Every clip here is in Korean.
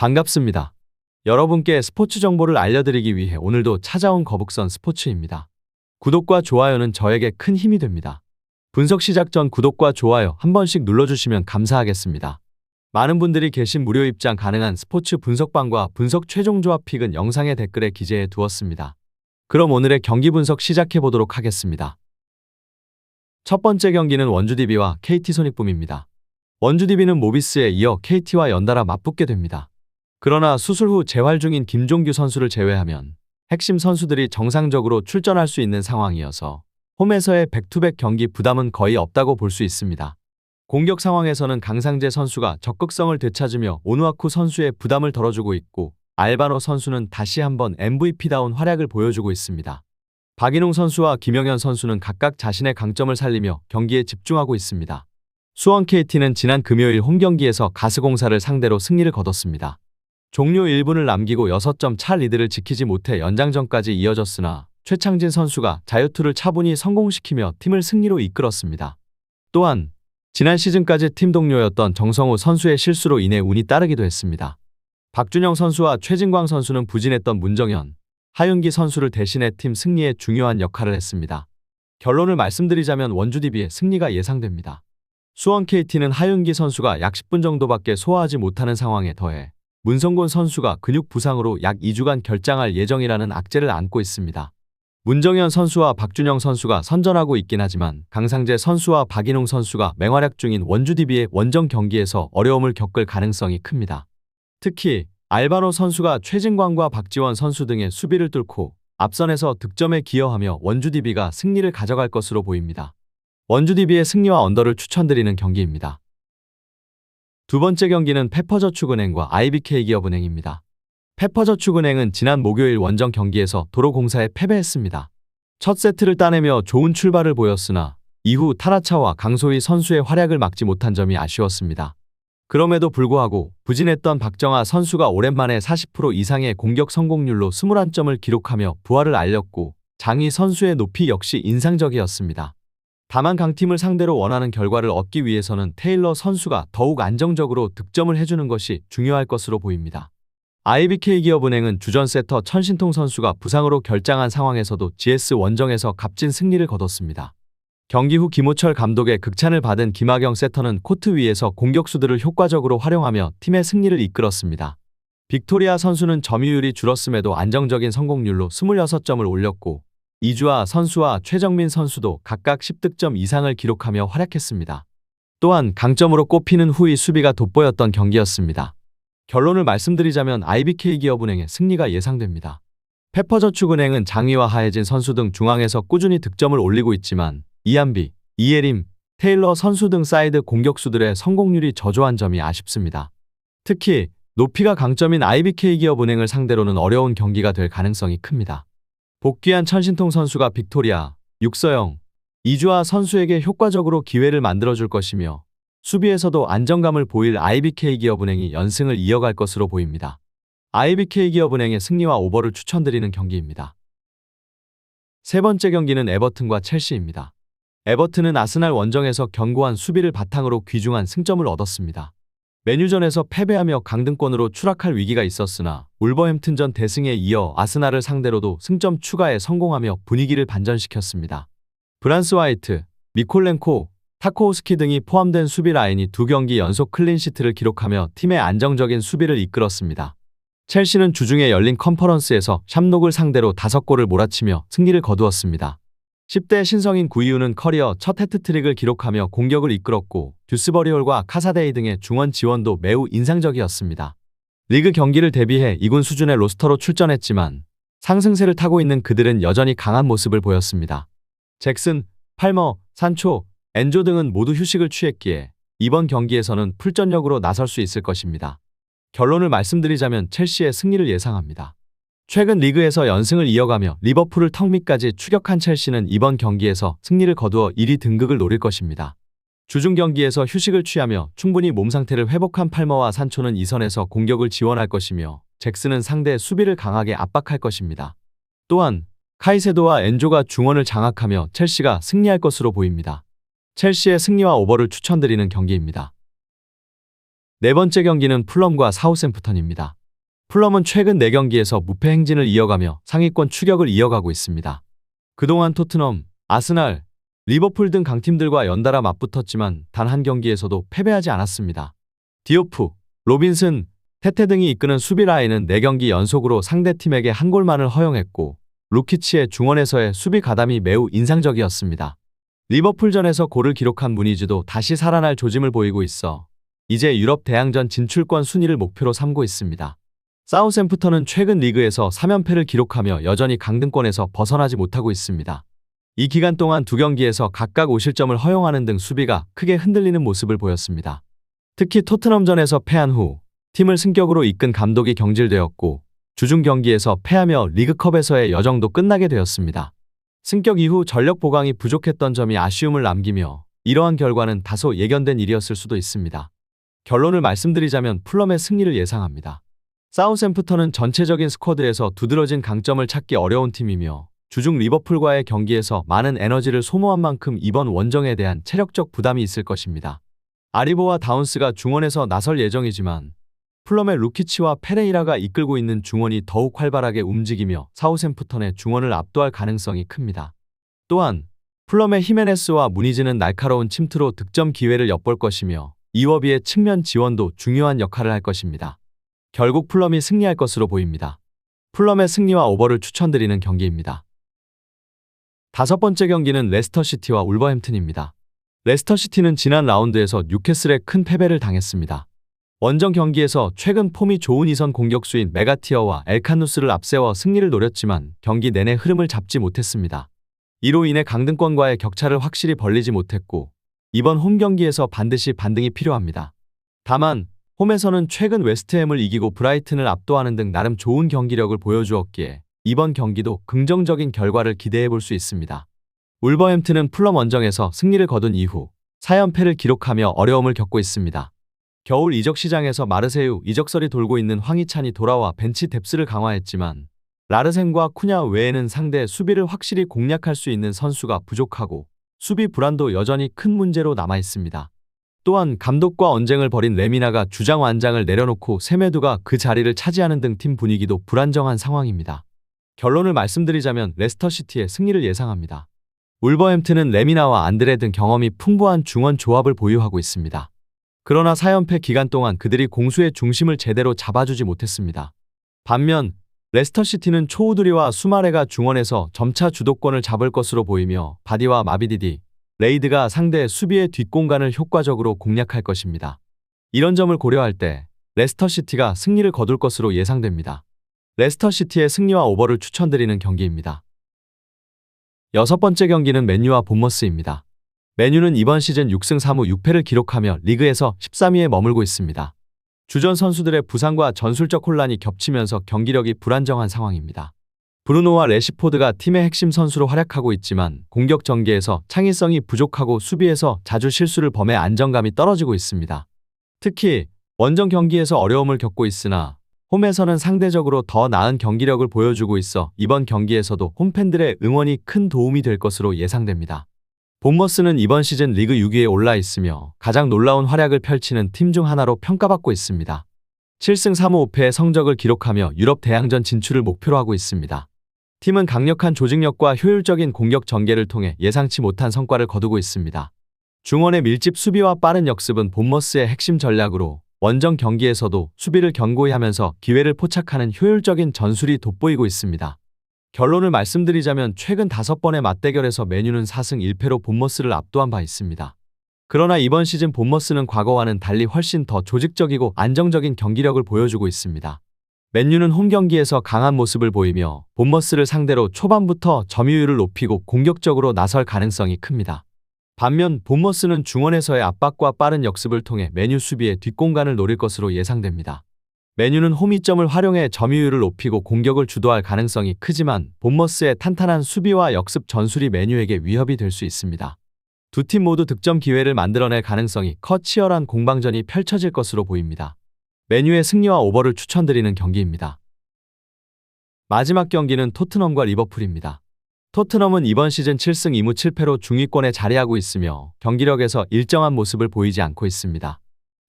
반갑습니다. 여러분께 스포츠 정보를 알려드리기 위해 오늘도 찾아온 거북선 스포츠입니다. 구독과 좋아요는 저에게 큰 힘이 됩니다. 분석 시작 전 구독과 좋아요 한 번씩 눌러주시면 감사하겠습니다. 많은 분들이 계신 무료 입장 가능한 스포츠 분석방과 분석 최종 조합 픽은 영상의 댓글에 기재해 두었습니다. 그럼 오늘의 경기 분석 시작해 보도록 하겠습니다. 첫 번째 경기는 원주 DB와 KT 손익붐입니다. 원주 DB는 모비스에 이어 KT와 연달아 맞붙게 됩니다. 그러나 수술 후 재활 중인 김종규 선수를 제외하면 핵심 선수들이 정상적으로 출전할 수 있는 상황이어서 홈에서의 백투백 경기 부담은 거의 없다고 볼 수 있습니다. 공격 상황에서는 강상재 선수가 적극성을 되찾으며 오누아쿠 선수의 부담을 덜어주고 있고 알바노 선수는 다시 한번 MVP다운 활약을 보여주고 있습니다. 박인웅 선수와 김영현 선수는 각각 자신의 강점을 살리며 경기에 집중하고 있습니다. 수원 KT는 지난 금요일 홈경기에서 가스공사를 상대로 승리를 거뒀습니다. 종료 1분을 남기고 6점 차 리드를 지키지 못해 연장전까지 이어졌으나 최창진 선수가 자유투를 차분히 성공시키며 팀을 승리로 이끌었습니다. 또한 지난 시즌까지 팀 동료였던 정성우 선수의 실수로 인해 운이 따르기도 했습니다. 박준영 선수와 최진광 선수는 부진했던 문정현, 하윤기 선수를 대신해 팀 승리에 중요한 역할을 했습니다. 결론을 말씀드리자면 원주 DB의 승리가 예상됩니다. 수원 KT는 하윤기 선수가 약 10분 정도밖에 소화하지 못하는 상황에 더해 문성곤 선수가 근육 부상으로 약 2주간 결장할 예정이라는 악재를 안고 있습니다. 문정현 선수와 박준영 선수가 선전하고 있긴 하지만 강상재 선수와 박인홍 선수가 맹활약 중인 원주 DB의 원정 경기에서 어려움을 겪을 가능성이 큽니다. 특히 알바노 선수가 최진광과 박지원 선수 등의 수비를 뚫고 앞선에서 득점에 기여하며 원주 DB가 승리를 가져갈 것으로 보입니다. 원주 DB의 승리와 언더를 추천드리는 경기입니다. 두 번째 경기는 페퍼저축은행과 IBK 기업은행입니다. 페퍼저축은행은 지난 목요일 원정 경기에서 도로공사에 패배했습니다. 첫 세트를 따내며 좋은 출발을 보였으나 이후 타라차와 강소희 선수의 활약을 막지 못한 점이 아쉬웠습니다. 그럼에도 불구하고 부진했던 박정아 선수가 오랜만에 40% 이상의 공격 성공률로 21점을 기록하며 부활을 알렸고 장희 선수의 높이 역시 인상적이었습니다. 다만 강팀을 상대로 원하는 결과를 얻기 위해서는 테일러 선수가 더욱 안정적으로 득점을 해주는 것이 중요할 것으로 보입니다. IBK 기업은행은 주전 세터 천신통 선수가 부상으로 결장한 상황에서도 GS 원정에서 값진 승리를 거뒀습니다. 경기 후 김호철 감독의 극찬을 받은 김하경 세터는 코트 위에서 공격수들을 효과적으로 활용하며 팀의 승리를 이끌었습니다. 빅토리아 선수는 점유율이 줄었음에도 안정적인 성공률로 26점을 올렸고 이주아 선수와 최정민 선수도 각각 10득점 이상을 기록하며 활약했습니다. 또한 강점으로 꼽히는 후위 수비가 돋보였던 경기였습니다. 결론을 말씀드리자면 IBK 기업은행의 승리가 예상됩니다. 페퍼저축은행은 장희와 하혜진 선수 등 중앙에서 꾸준히 득점을 올리고 있지만 이한비, 이예림, 테일러 선수 등 사이드 공격수들의 성공률이 저조한 점이 아쉽습니다. 특히 높이가 강점인 IBK 기업은행을 상대로는 어려운 경기가 될 가능성이 큽니다. 복귀한 천신통 선수가 빅토리아, 육서영, 이주아 선수에게 효과적으로 기회를 만들어줄 것이며 수비에서도 안정감을 보일 IBK 기업은행이 연승을 이어갈 것으로 보입니다. IBK 기업은행의 승리와 오버를 추천드리는 경기입니다. 세 번째 경기는 에버튼과 첼시입니다. 에버튼은 아스날 원정에서 견고한 수비를 바탕으로 귀중한 승점을 얻었습니다. 메뉴전에서 패배하며 강등권으로 추락할 위기가 있었으나 울버햄튼전 대승에 이어 아스날을 상대로도 승점 추가에 성공하며 분위기를 반전시켰습니다. 브란스 화이트, 미콜렌코, 타코우스키 등이 포함된 수비 라인이 두 경기 연속 클린시트를 기록하며 팀의 안정적인 수비를 이끌었습니다. 첼시는 주중에 열린 컨퍼런스에서 샴녹을 상대로 5골을 몰아치며 승리를 거두었습니다. 10대 신성인 구이우는 커리어 첫 해트트릭을 기록하며 공격을 이끌었고 듀스버리홀과 카사데이 등의 중원 지원도 매우 인상적이었습니다. 리그 경기를 대비해 이군 수준의 로스터로 출전했지만 상승세를 타고 있는 그들은 여전히 강한 모습을 보였습니다. 잭슨, 팔머, 산초, 엔조 등은 모두 휴식을 취했기에 이번 경기에서는 풀전력으로 나설 수 있을 것입니다. 결론을 말씀드리자면 첼시의 승리를 예상합니다. 최근 리그에서 연승을 이어가며 리버풀을 턱 밑까지 추격한 첼시는 이번 경기에서 승리를 거두어 1위 등극을 노릴 것입니다. 주중 경기에서 휴식을 취하며 충분히 몸 상태를 회복한 팔머와 산초는 이선에서 공격을 지원할 것이며 잭스는 상대 수비를 강하게 압박할 것입니다. 또한 카이세도와 엔조가 중원을 장악하며 첼시가 승리할 것으로 보입니다. 첼시의 승리와 오버를 추천드리는 경기입니다. 네 번째 경기는 풀럼과 사우샘프턴입니다. 풀럼은 최근 4경기에서 무패 행진을 이어가며 상위권 추격을 이어가고 있습니다. 그동안 토트넘, 아스날, 리버풀 등 강팀들과 연달아 맞붙었지만 단 한 경기에서도 패배하지 않았습니다. 디오프, 로빈슨, 테테 등이 이끄는 수비 라인은 4경기 연속으로 상대팀에게 한 골만을 허용했고 루키치의 중원에서의 수비 가담이 매우 인상적이었습니다. 리버풀전에서 골을 기록한 무니즈도 다시 살아날 조짐을 보이고 있어 이제 유럽 대항전 진출권 순위를 목표로 삼고 있습니다. 사우샘프턴은 최근 리그에서 3연패를 기록하며 여전히 강등권에서 벗어나지 못하고 있습니다. 이 기간 동안 두 경기에서 각각 5실점을 허용하는 등 수비가 크게 흔들리는 모습을 보였습니다. 특히 토트넘전에서 패한 후 팀을 승격으로 이끈 감독이 경질되었고 주중 경기에서 패하며 리그컵에서의 여정도 끝나게 되었습니다. 승격 이후 전력 보강이 부족했던 점이 아쉬움을 남기며 이러한 결과는 다소 예견된 일이었을 수도 있습니다. 결론을 말씀드리자면 풀럼의 승리를 예상합니다. 사우샘프턴은 전체적인 스쿼드에서 두드러진 강점을 찾기 어려운 팀이며 주중 리버풀과의 경기에서 많은 에너지를 소모한 만큼 이번 원정에 대한 체력적 부담이 있을 것입니다. 아리보와 다운스가 중원에서 나설 예정이지만 플럼의 루키치와 페레이라가 이끌고 있는 중원이 더욱 활발하게 움직이며 사우샘프턴의 중원을 압도할 가능성이 큽니다. 또한 플럼의 히메네스와 무니즈는 날카로운 침투로 득점 기회를 엿볼 것이며 이워비의 측면 지원도 중요한 역할을 할 것입니다. 결국 플럼이 승리할 것으로 보입니다. 플럼의 승리와 오버를 추천드리는 경기입니다. 다섯 번째 경기는 레스터시티와 울버햄튼입니다. 레스터시티는 지난 라운드에서 뉴캐슬에 큰 패배를 당했습니다. 원정 경기에서 최근 폼이 좋은 이선 공격수인 메가티어와 엘카누스를 앞세워 승리를 노렸지만 경기 내내 흐름을 잡지 못했습니다. 이로 인해 강등권과의 격차를 확실히 벌리지 못했고 이번 홈 경기에서 반드시 반등이 필요합니다. 다만 홈에서는 최근 웨스트햄을 이기고 브라이튼을 압도하는 등 나름 좋은 경기력을 보여주었기에 이번 경기도 긍정적인 결과를 기대해 볼 수 있습니다. 울버햄튼은 풀럼 원정에서 승리를 거둔 이후 4연패를 기록하며 어려움을 겪고 있습니다. 겨울 이적 시장에서 마르세유 이적설이 돌고 있는 황희찬이 돌아와 벤치 뎁스를 강화했지만 라르센과 쿠냐 외에는 상대 수비를 확실히 공략할 수 있는 선수가 부족하고 수비 불안도 여전히 큰 문제로 남아 있습니다. 또한 감독과 언쟁을 벌인 레미나가 주장 완장을 내려놓고 세메두가 그 자리를 차지하는 등 팀 분위기도 불안정한 상황입니다. 결론을 말씀드리자면 레스터시티의 승리를 예상합니다. 울버햄튼은 레미나와 안드레 등 경험이 풍부한 중원 조합을 보유하고 있습니다. 그러나 4연패 기간 동안 그들이 공수의 중심을 제대로 잡아주지 못했습니다. 반면 레스터시티는 초우두리와 수마레가 중원에서 점차 주도권을 잡을 것으로 보이며 바디와 마비디디, 레이드가 상대 수비의 뒷공간을 효과적으로 공략할 것입니다. 이런 점을 고려할 때 레스터시티가 승리를 거둘 것으로 예상됩니다. 레스터시티의 승리와 오버를 추천드리는 경기입니다. 여섯 번째 경기는 맨유와 본머스입니다. 맨유는 이번 시즌 6승 3무 6패를 기록하며 리그에서 13위에 머물고 있습니다. 주전 선수들의 부상과 전술적 혼란이 겹치면서 경기력이 불안정한 상황입니다. 브루노와 레시포드가 팀의 핵심 선수로 활약하고 있지만 공격 전개에서 창의성이 부족하고 수비에서 자주 실수를 범해 안정감이 떨어지고 있습니다. 특히 원정 경기에서 어려움을 겪고 있으나 홈에서는 상대적으로 더 나은 경기력을 보여주고 있어 이번 경기에서도 홈팬들의 응원이 큰 도움이 될 것으로 예상됩니다. 본머스는 이번 시즌 리그 6위에 올라 있으며 가장 놀라운 활약을 펼치는 팀 중 하나로 평가받고 있습니다. 7승 3무 5패의 성적을 기록하며 유럽 대항전 진출을 목표로 하고 있습니다. 팀은 강력한 조직력과 효율적인 공격 전개를 통해 예상치 못한 성과를 거두고 있습니다. 중원의 밀집 수비와 빠른 역습은 본머스의 핵심 전략으로 원정 경기에서도 수비를 견고히 하면서 기회를 포착하는 효율적인 전술이 돋보이고 있습니다. 결론을 말씀드리자면 최근 다섯 번의 맞대결에서 메뉴는 4승 1패로 본머스를 압도한 바 있습니다. 그러나 이번 시즌 본머스는 과거와는 달리 훨씬 더 조직적이고 안정적인 경기력을 보여주고 있습니다. 맨유는 홈 경기에서 강한 모습을 보이며 본머스를 상대로 초반부터 점유율을 높이고 공격적으로 나설 가능성이 큽니다. 반면 본머스는 중원에서의 압박과 빠른 역습을 통해 메뉴 수비의 뒷공간을 노릴 것으로 예상됩니다. 메뉴는 홈이점을 활용해 점유율을 높이고 공격을 주도할 가능성이 크지만 본머스의 탄탄한 수비와 역습 전술이 메뉴에게 위협이 될 수 있습니다. 두 팀 모두 득점 기회를 만들어낼 가능성이 커 치열한 공방전이 펼쳐질 것으로 보입니다. 메뉴의 승리와 오버를 추천드리는 경기입니다. 마지막 경기는 토트넘과 리버풀입니다. 토트넘은 이번 시즌 7승 2무 7패로 중위권에 자리하고 있으며 경기력에서 일정한 모습을 보이지 않고 있습니다.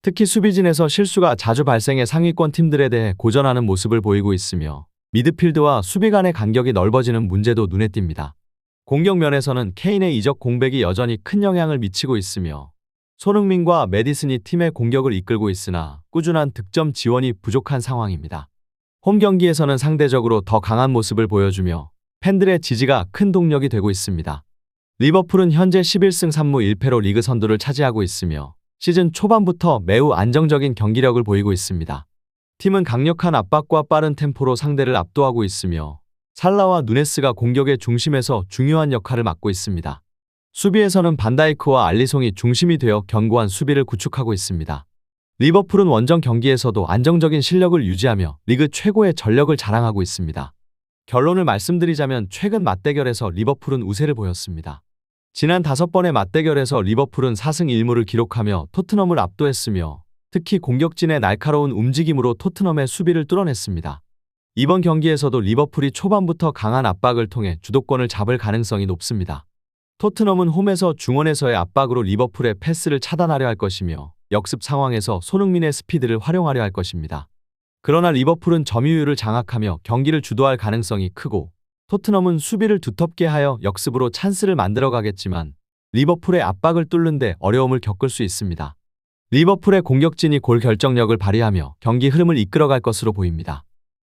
특히 수비진에서 실수가 자주 발생해 상위권 팀들에 대해 고전하는 모습을 보이고 있으며 미드필드와 수비 간의 간격이 넓어지는 문제도 눈에 띕니다. 공격 면에서는 케인의 이적 공백이 여전히 큰 영향을 미치고 있으며 손흥민과 메디슨이 팀의 공격을 이끌고 있으나 꾸준한 득점 지원이 부족한 상황입니다. 홈 경기에서는 상대적으로 더 강한 모습을 보여주며 팬들의 지지가 큰 동력이 되고 있습니다. 리버풀은 현재 11승 3무 1패로 리그 선두를 차지하고 있으며 시즌 초반부터 매우 안정적인 경기력을 보이고 있습니다. 팀은 강력한 압박과 빠른 템포로 상대를 압도하고 있으며 살라와 누네스가 공격의 중심에서 중요한 역할을 맡고 있습니다. 수비에서는 반다이크와 알리송이 중심이 되어 견고한 수비를 구축하고 있습니다. 리버풀은 원정 경기에서도 안정적인 실력을 유지하며 리그 최고의 전력을 자랑하고 있습니다. 결론을 말씀드리자면 최근 맞대결에서 리버풀은 우세를 보였습니다. 지난 다섯 번의 맞대결에서 리버풀은 4승 1무를 기록하며 토트넘을 압도했으며 특히 공격진의 날카로운 움직임으로 토트넘의 수비를 뚫어냈습니다. 이번 경기에서도 리버풀이 초반부터 강한 압박을 통해 주도권을 잡을 가능성이 높습니다. 토트넘은 홈에서 중원에서의 압박으로 리버풀의 패스를 차단하려 할 것이며 역습 상황에서 손흥민의 스피드를 활용하려 할 것입니다. 그러나 리버풀은 점유율을 장악하며 경기를 주도할 가능성이 크고 토트넘은 수비를 두텁게 하여 역습으로 찬스를 만들어 가겠지만 리버풀의 압박을 뚫는데 어려움을 겪을 수 있습니다. 리버풀의 공격진이 골 결정력을 발휘하며 경기 흐름을 이끌어갈 것으로 보입니다.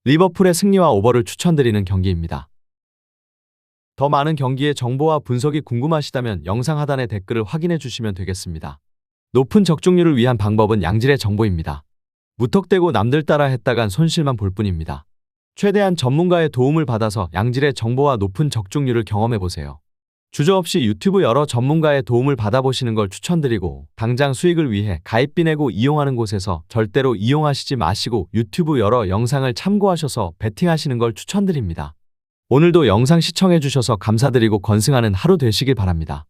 리버풀의 승리와 오버를 추천드리는 경기입니다. 더 많은 경기의 정보와 분석이 궁금하시다면 영상 하단의 댓글을 확인해 주시면 되겠습니다. 높은 적중률을 위한 방법은 양질의 정보입니다. 무턱대고 남들 따라 했다간 손실만 볼 뿐입니다. 최대한 전문가의 도움을 받아서 양질의 정보와 높은 적중률을 경험해 보세요. 주저 없이 유튜브 여러 전문가의 도움을 받아보시는 걸 추천드리고 당장 수익을 위해 가입비 내고 이용하는 곳에서 절대로 이용하시지 마시고 유튜브 여러 영상을 참고하셔서 베팅하시는 걸 추천드립니다. 오늘도 영상 시청해 주셔서 감사드리고 건승하는 하루 되시길 바랍니다.